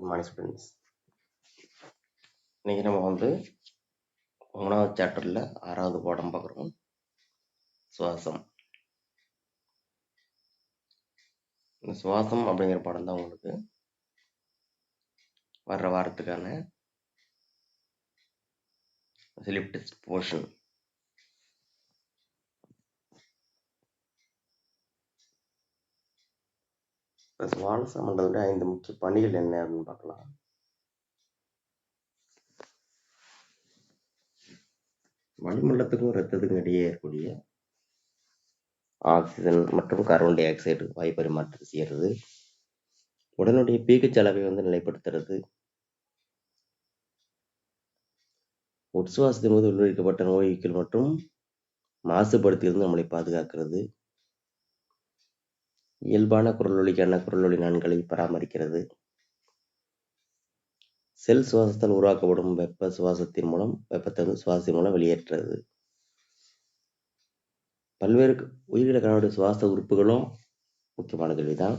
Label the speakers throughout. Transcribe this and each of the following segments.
Speaker 1: Good morning students இன்னைக்கு நம்ம வந்து மூணாவது சாப்டரில் ஆறாவது பாடம் பார்க்குறோம். சுவாசம். இந்த சுவாசம் அப்படிங்கிற பாடம் தான் உங்களுக்கு வர்ற வாரத்துக்கான ஸ்லிப் டெஸ்ட் போர்ஷன் இப்போ சுவாச மண்டலத்துடைய ஐந்து முக்கிய பணிகள் என்ன அப்படின்னு பார்க்கலாம். வளிமண்டலத்துக்கும் ரத்தத்துக்கும் இடையே ஏற்பக்கூடிய ஆக்சிஜன் மற்றும் கார்பன் டை ஆக்சைடு வாயு பரிமாற்றம் செய்கிறது. உடனுடைய பீக்கச் அளவை வந்து நிலைப்படுத்துறது. உட்சுவாசத்தின் போது உள்ளடிக்கப்பட்ட நோய்கள் மற்றும் மாசுபடுத்தியிருந்து நம்மளை பாதுகாக்கிறது. இயல்பான குரலொலிக்கான குரலொலி நான்களை பராமரிக்கிறது. செல் சுவாசத்தால் உருவாக்கப்படும் வெப்ப சுவாசத்தின் மூலம் வெப்பத்தை வந்து சுவாசத்தின் மூலம் வெளியேற்றுறது பல்வேறு உயிரின கணவனுடைய சுவாச உறுப்புகளும் முக்கியமான கேள்விதான்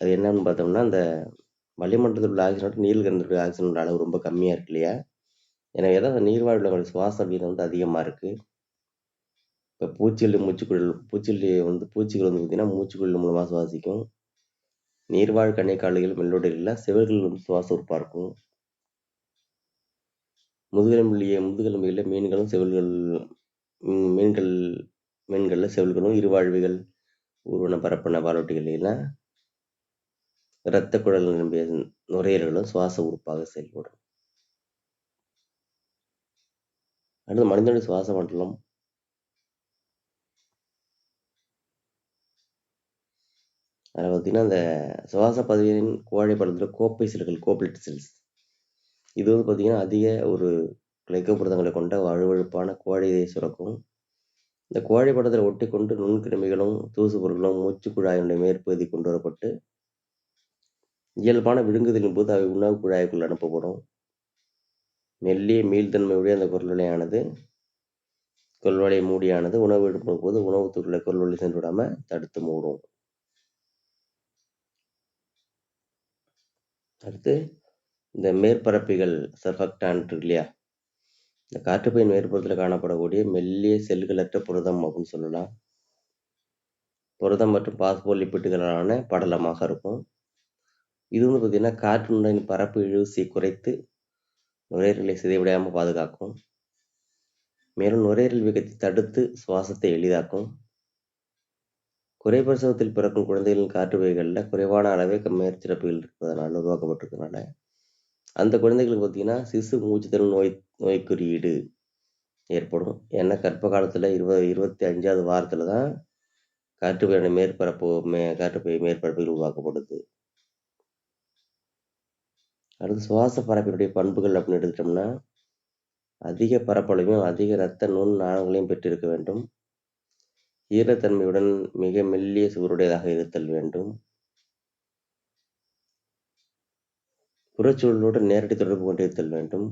Speaker 1: அது என்னன்னு பார்த்தோம்னா அந்த வளிமண்டலத்தில் உள்ள ஆக்சிஜனோட நீர் கலந்துள்ள ஆக்சிஜனோட அளவு ரொம்ப கம்மியாக இருக்கு இல்லையா? எனவே தான் அந்த நீர்வாழ்வுடைய சுவாச வீதம் வந்து அதிகமாக இருக்குது இப்போ பூச்சிகள் மூச்சுக்குழல் பூச்சிகள் வந்து பூச்சிகள் வந்து பார்த்தீங்கன்னா மூச்சுக்குழல் மூலமாக சுவாசிக்கும். நீர்வாழ் கண்ணைக்காலிகள் மெல்லோடைகளில் செவல்கள் வந்து சுவாச உறுப்பாக இருக்கும். முதுகெலும்பிலேயே முதுகெலும்பிகளில் மீன்களும் செவல்கள் மீன்கள் மீன்களில் செவல்களும் இருவாழ்விகள் ஊர்வன பரப்பன பாலோட்டிகளெல்லாம் இரத்த குழல் நிரம்பிய நுரையீரல்களும் சுவாச உறுப்பாக செயல்படும். அடுத்து மனிதனுடைய சுவாச மண்டலம் அதில் பார்த்தீங்கன்னா அந்த சுவாச பதவியின் கோழை படத்தில் கோப்பை செல்கள் கோப்லெட் செல்ஸ். இது வந்து பார்த்தீங்கன்னா அதிக ஒரு கிளைக்கோபுரதங்களை கொண்ட வழுவழுப்பான கோழையை சுரக்கும். இந்த கோழை படத்தில் ஒட்டி கொண்டு நுண்கிருமிகளும் தூசு பொருட்களும் மூச்சு குழாயினுடைய மேற்பகுதி கொண்டு வரப்பட்டு இயல்பான விழுங்குதலின் போது அவை உணவு குழாய்க்குள் அனுப்பப்படும். மெல்லிய மீள்தன்மையுடைய அந்த கொள்வலையானது கொல்வலை மூடியானது உணவு எடுக்கும் போது உணவு துறையில் கொள்வலை சென்று விடாமல் தடுத்து மூடும். அடுத்து இந்த மேற்பரப்பிகள் சர்ஃபக்டான் இருக்கு இல்லையா? இந்த காற்றுப்பையின் மேற்புறத்தில் காணப்படக்கூடிய மெல்லிய செல்களற்ற புரதம் அப்படின்னு சொல்லலாம். புரதம் மற்றும் பாஸ்போலிப்பிட்டுகளான படலமாக இருக்கும். இது வந்து பார்த்தீங்கன்னா காற்றினுடைய பரப்பு இழுவிசை குறைத்து நுரையீரலை சிதைவிடாமல் பாதுகாக்கும். மேலும் நுரையீரல் வீக்கத்தை தடுத்து சுவாசத்தை எளிதாக்கும். குறைப்பிரசவத்தில் பிறக்கும் குழந்தைகளின் காற்று வகைகளில் குறைவான அளவே மேற்சிறப்புகள் இருப்பதனால் உருவாக்கப்பட்டிருக்கிறனால அந்த குழந்தைகளுக்கு பார்த்தீங்கன்னா சிசு மூச்சுத்திறன் நோய் நோய்க்குறியீடு ஏற்படும். ஏன்னா கர்ப்ப காலத்தில் இருபது இருபத்தி அஞ்சாவது வாரத்தில் தான் காற்றுப்பையான மேற்பரப்பு மே காற்றுப்பை மேற்பரப்புகள் உருவாக்கப்படுது. அடுத்து சுவாச பரப்பினுடைய பண்புகள் அப்படின்னு எடுத்துட்டோம்னா அதிக பரப்பளவையும் அதிக இரத்த நுண் நாணங்களையும் பெற்றிருக்க வேண்டும். ஈரத்தன்மையுடன் மிக மெல்லிய சுவருடையதாக இருத்தல் வேண்டும். புறச்சூழலோடு நேரடி தொடர்பு கொண்டிருத்தல் வேண்டும்.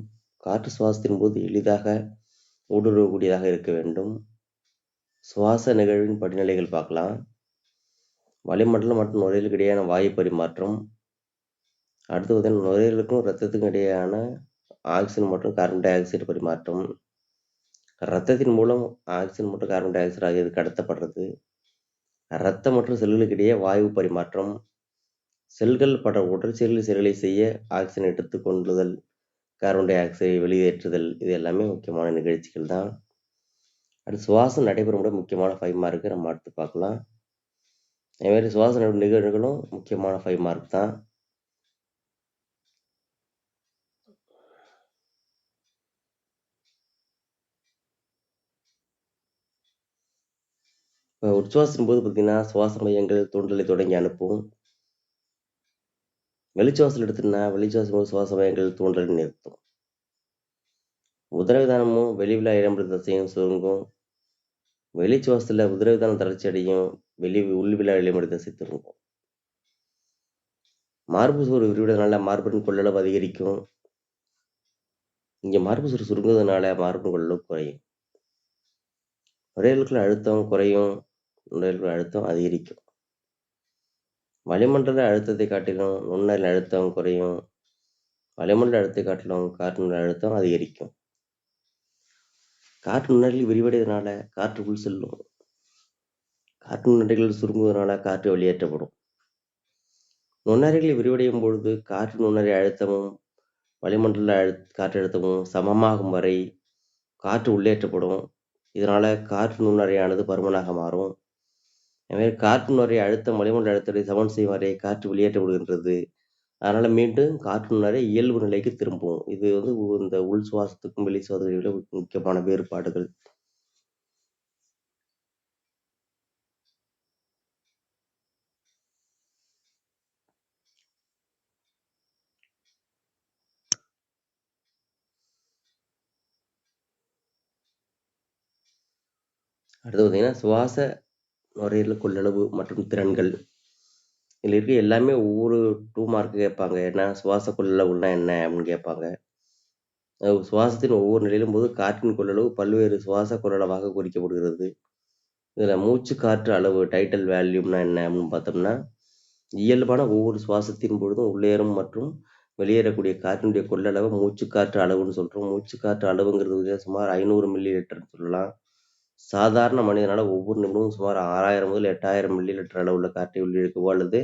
Speaker 1: காற்று சுவாசத்தின் போது எளிதாக ஊடுருவக்கூடியதாக இருக்க வேண்டும். சுவாச நிகழ்வின் படிநிலைகள் பார்க்கலாம். வளிமண்டலம் மற்றும் நுரையீரலுக்கு இடையேயான வாயு பரிமாற்றம். அடுத்து பார்த்தீங்கன்னா நுரையீரலுக்கும் ரத்தத்துக்கும் இடையேயான ஆக்சிஜன் மற்றும் கார்பன் டை ஆக்சைடு பரிமாற்றம். ரத்தத்தின் மூலம் ஆக்சிஜன் மற்றும் கார்பன் டை ஆக்சைடு ஆகியது கடத்தப்படுறது. ரத்தம் மற்றும் செல்களுக்கிடையே வாயு பரிமாற்றம் செல்கள் பட உடற்செயல் செயல்களை செய்ய ஆக்சிஜன் எடுத்து கொள்ளுதல் கார்பன் டை ஆக்சைடை வெளியேற்றுதல் இது எல்லாமே முக்கியமான நிகழ்ச்சிகள் தான். அடுத்து சுவாசம் நடைபெறும் முக்கியமான ஃபைவ் மார்க்கு நம்ம அடுத்து பார்க்கலாம். அதேமாதிரி சுவாச நிகழ்வுகளும் முக்கியமான ஃபைவ் மார்க் தான். இப்போ போது பார்த்தீங்கன்னா சுவாச மையங்கள் தூண்டலை தொடங்கி அனுப்பும். வெளிச்சுவாசல் எடுத்துன்னா வெளிச்சுவாசம் போது சுவாச மையங்கள் தூண்டலை நிறுத்தும். உதரவிதானமும் வெளிவிழா இடம்பெறும் தசையும் சுருங்கும். வெளிச்சுவாசத்தில் உதரவிதானம் தளர்ச்சி அடையும் வெளி உள்விழா இளம்பெறும் தசை திருங்கும் மார்பு சோறு விரிவடைறதுனால மார்பின் கொள்ளளவு அதிகரிக்கும். இங்கே மார்பு சோறு சுருங்குவதனால மார்பின் கொள்ளளவு குறையும். நுரையீரலுக்குள்ள அழுத்தம் குறையும். நுரையீரலுக்குள்ள அழுத்தம் அதிகரிக்கும். வளிமண்டல அழுத்தத்தை காட்டிலும் நுண்ணல் அழுத்தம் குறையும். வளிமண்டல அழுத்தத்தை காட்டிலும் காற்று நுண்ணல் அழுத்தம் அதிகரிக்கும். காற்று நுண்ணறிகள் விரிவடைவதனால காற்றுக்குள் செல்லும். காற்று நுண்ணறிகள் சுருங்குவதனால காற்று வெளியேற்றப்படும். நுண்ணறிகள் விரிவடையும் பொழுது காற்று நுண்ணறி அழுத்தமும் வளிமண்டல அழு காற்றழுத்தமும் சமமாகும் வரை காற்று உள்ளேற்றப்படும். இதனால காற்று நுண்ணறையானது பருமனாக மாறும். எனவே காற்று வரை அழுத்தம் வளிமண்டல அழுத்தத்தை சமன் செய்யும் வரை காற்று வெளியேற்றப்படுகின்றது அதனால மீண்டும் கார்ட்டூன் வரை இயல்பு நிலைக்கு திரும்பும். இது வந்து இந்த உள் சுவாசத்துக்கும் வெளி சுவாசத்துக்கும் முக்கியமான வேறுபாடுகள். அடுத்து பார்த்தீங்கன்னா சுவாச நுரையீரல் கொள்ளளவு மற்றும் திறன்கள். இதில் இருக்க எல்லாமே ஒவ்வொரு டூ மார்க் கேட்பாங்க. என்ன சுவாச கொள்ளளவுனா என்ன அப்படின்னு கேட்பாங்க. சுவாசத்தின் ஒவ்வொரு நிலையிலும் போது காற்றின் கொள்ளளவு பல்வேறு சுவாச கொள்ளளவாக குறிக்கப்படுகிறது. இதில் மூச்சு காற்று அளவு டைட்டல் வேல்யூம்னா என்ன அப்படின்னு பார்த்தோம்னா இயல்பான ஒவ்வொரு சுவாசத்தின் பொழுதும் உள்ளேறும் மற்றும் வெளியேறக்கூடிய காற்றினுடைய கொள்ளளவு மூச்சு காற்று அளவுன்னு சொல்கிறோம் மூச்சு காற்று அளவுங்கிறது சுமார் ஐநூறு மில்லி லிட்டர்னு சொல்லலாம். சாதாரண மனிதனால ஒவ்வொரு நிமிடமும் சுமார் ஆறாயிரம் முதல் எட்டாயிரம் மில்லி லிட்டர் அளவுள்ள காற்றை உள்ளிழுக்கவோ அல்லது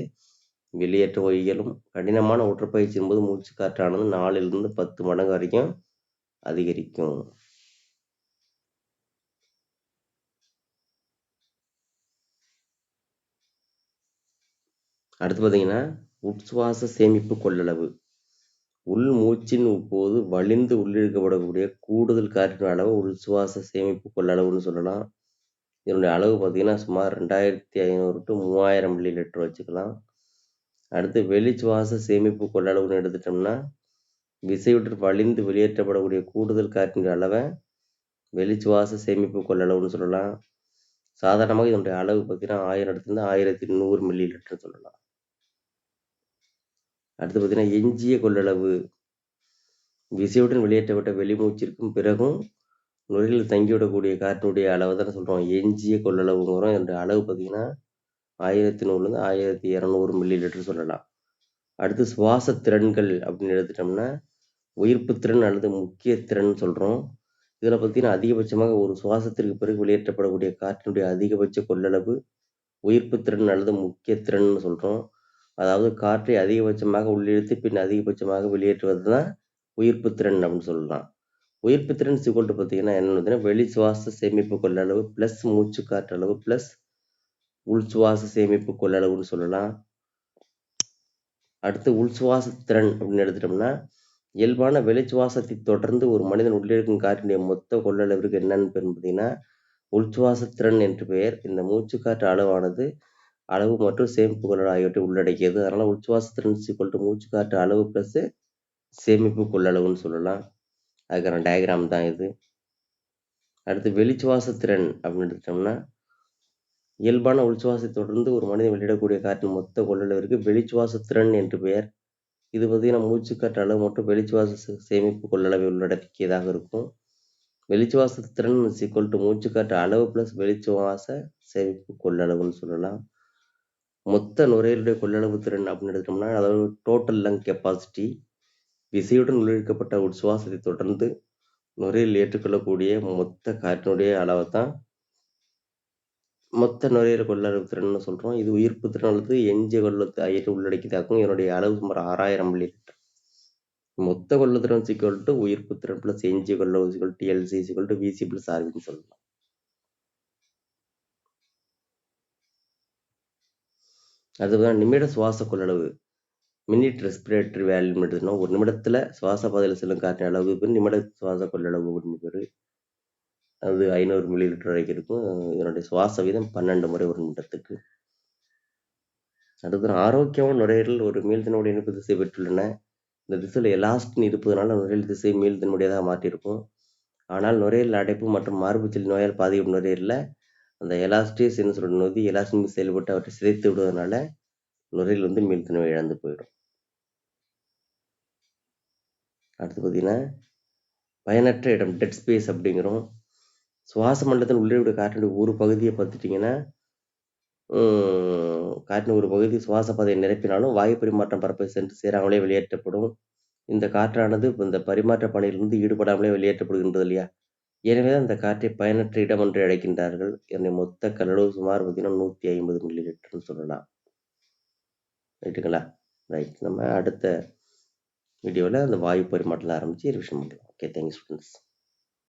Speaker 1: வெளியேற்றவோ இயலும் கடினமான உடற்பயிற்சியின் போது மூச்சு காற்றானது நாலிலிருந்து பத்து மடங்கு வரைக்கும் அதிகரிக்கும். அடுத்து பார்த்தீங்கன்னா உட்சுவாச சேமிப்பு கொள்ளளவு. உள் மூச்சின் போது வலிந்து உள்ளிழுக்கப்படக்கூடிய கூடுதல் காற்றின் அளவு உள் சுவாச சேமிப்பு கொள்ளளவுன்னு சொல்லலாம். இதனுடைய அளவு பார்த்தீங்கன்னா சுமார் ரெண்டாயிரத்தி ஐநூறு டு மூவாயிரம் மில்லி லிட்டர் வச்சுக்கலாம். அடுத்து வெளி சுவாச சேமிப்பு கொள்ளளவுன்னு எடுத்துட்டோம்னா விசையுற்று வலிந்து வெளியேற்றப்படக்கூடிய கூடுதல் காற்றின் அளவை வெளிச்சுவாச சேமிப்பு கொள்ளளவுன்னு சொல்லலாம். சாதாரணமாக இதனுடைய அளவு பார்த்தீங்கன்னா ஆயிரத்துலேருந்து ஆயிரத்தி நூறு மில்லி லிட்டர் சொல்லலாம். அடுத்து பார்த்தீங்கன்னா எஞ்சிய கொள்ளளவு. விசையுடன் வெளியேற்றப்பட்ட வெளிமூச்சிற்கும் பிறகும் நுரையில் தங்கிவிடக்கூடிய காற்றினுடைய அளவு தான் சொல்கிறோம் எஞ்சிய கொள்ளளவுங்கிறோம். என்ற அளவு பார்த்தீங்கன்னா ஆயிரத்தி நூறுலேருந்து ஆயிரத்தி இரநூறு மில்லி லிட்டர் சொல்லலாம். அடுத்து சுவாச திறன்கள் அப்படின்னு எடுத்துட்டோம்னா உயிர்ப்பு திறன் அல்லது முக்கிய திறன் சொல்கிறோம் இதில் பார்த்தீங்கன்னா அதிகபட்சமாக ஒரு சுவாசத்திற்கு பிறகு வெளியேற்றப்படக்கூடிய காற்றினுடைய அதிகபட்ச கொள்ளளவு உயிர்ப்பு திறன் அல்லது முக்கிய திறன் சொல்கிறோம் அதாவது காற்றை அதிகபட்சமாக உள்ளிழுத்து பின் அதிகபட்சமாக வெளியேற்றுவது தான் உயிர்ப்பு திறன் அப்படின்னு சொல்லலாம். உயிர்ப்பு திறன் சிக்கொண்டு பார்த்தீங்கன்னா என்னென்னு பார்த்தீங்கன்னா வெளி சுவாச சேமிப்பு கொள்ளளவு ப்ளஸ் மூச்சு காற்று அளவு ப்ளஸ் உள் சுவாச சேமிப்பு கொள்ளளவுன்னு சொல்லலாம். அடுத்து உள் சுவாச திறன் அப்படின்னு எடுத்துட்டோம்னா இயல்பான வெளிச்சுவாசத்தை தொடர்ந்து ஒரு மனிதன் உள்ளிழுக்கும் காற்றினுடைய மொத்த கொள்ளளவிற்கு என்னன்னு பேர் பார்த்தீங்கன்னா உள்சுவாச திறன் என்று பெயர். இந்த மூச்சு காற்று அளவானது அளவு மற்றும் சேமிப்பு கொள்ளளவு ஆகியவற்றை உள்ளடக்கியது. அதனால உச்சுவாசத்திறன் திறன் சிக்கல் டு மூச்சுக்காற்று அளவு பிளஸ் சேமிப்பு கொள்ளளவுன்னு சொல்லலாம். அதுக்கான டயக்ராம் தான் இது. அடுத்து வெளிச்சுவாசத்திறன் அப்படின்னு எடுத்துட்டோம்னா இயல்பான உள்சுவாசத்தை தொடர்ந்து ஒரு மனிதன் வெளியிடக்கூடிய காற்றின் மொத்த கொள்ளளவிற்கு வெளிச்சுவாசத்திறன் என்று பெயர். இது பார்த்தீங்கன்னா மூச்சுக்காற்று அளவு மற்றும் வெளிச்சுவாச சேமிப்பு கொள்ளளவை உள்ளடக்கியதாக இருக்கும். வெளிச்சுவாச திறன் சிக்கல் டு மூச்சுக்காற்று அளவு பிளஸ் வெளிச்சுவாச சேமிப்பு கொள்ளளவுன்னு சொல்லலாம். மொத்த நுரையீரலுடைய கொள்ளளவு திறன் அப்படின்னு எடுத்தோம்னா அதாவது டோட்டல் லங் கெப்பாசிட்டி விசையுடன் உள்ளிழுக்கப்பட்ட உட்சுவாசத்தை சுவாசத்தை தொடர்ந்து நுரையீரல் ஏற்றுக்கொள்ளக்கூடிய மொத்த காற்றினுடைய அளவை தான் மொத்த நுரையீரல் கொள்ளளவு திறன்னு சொல்கிறோம் இது உயிர்ப்பு திறன் அல்லது எஞ்சிய கொள்ளத்து ஆகியவற்றை உள்ளடக்கியதாகும் இதனுடைய அளவு சுமார் ஆறாயிரம் மில்லி லிட்டர் மொத்த கொள்ளத்திறன் சிக்கல் டு உயிர்ப்பு திறன் பிளஸ் எஞ்சிய கொள்ளவு சிக்கல் டு எல்சி சிக்கல் டு விசி பிளஸ் ஆர்வின்னு சொல்லலாம் அதுதான் நிமிட சுவாச கொள்ளளவு மினிட் ரெஸ்பிரேட்டரி வேல்யூ எடுத்துனா ஒரு நிமிடத்துல சுவாச பாதையில் செல்லும் காற்றின் அளவு பேர் நிமிட சுவாச கொள்ளளவு அப்படின்னு பேர். அது ஐநூறு மில்லி லிட்டர் வரைக்கும் இருக்கும். இதனுடைய சுவாச வீதம் பன்னெண்டு முறை ஒரு நிமிடத்துக்கு. அடுத்து ஆரோக்கியமான நுரையீரல் ஒரு மீள்தினுடைய இணைப்பு திசை பெற்றுள்ளன. இந்த திசையில் எலாஸ்டின் இருப்பதனால நுரையீரல் திசை மீள்தன்மையுடையதாக மாற்றியிருக்கும். ஆனால் நுரையீரல் அடைப்பு மற்றும் மார்புச்சல் நோயால் பாதிக்கும் நுரையீரலில் அந்த எலாஸ்டிஸ் என்று சொல்ற நொதி எலாஸ்டின் செயல்பட்டு அவற்றை சிதைத்து விடுவதனால நுரையில் வந்து மீள்தன்மை இழந்து போயிடும். அடுத்து பார்த்தீங்கன்னா பயனற்ற இடம் டெட் ஸ்பேஸ் அப்படிங்கிறோம். சுவாச மண்டலத்தில் உள்ளே காற்றினுடைய ஒரு பகுதியை பார்த்துட்டிங்கன்னா காற்றின் ஒரு பகுதி சுவாச பாதையை நிரப்பினாலும் வாயு பரிமாற்றம் பரப்பை சென்று சேராமலே வெளியேற்றப்படும். இந்த காற்றானது இந்த பரிமாற்ற பணியிலிருந்து ஈடுபடாமலே வெளியேற்றப்படுகின்றது இல்லையா? எனவே தான் காற்றை பயனற்ற இடம் என்று அழைக்கின்றார்கள் என்னை மொத்த கல்லளவு சுமார் பார்த்தீங்கன்னா நூற்றி ஐம்பது மில்லி லிட்டர்னு சொல்லலாம். ரைட்டுங்களா ரைட் நம்ம அடுத்த வீடியோவில் அந்த வாயு பரிமாற்றத்தில் ஆரம்பித்து ரிவிஷன் பண்ணலாம். Okay thank you students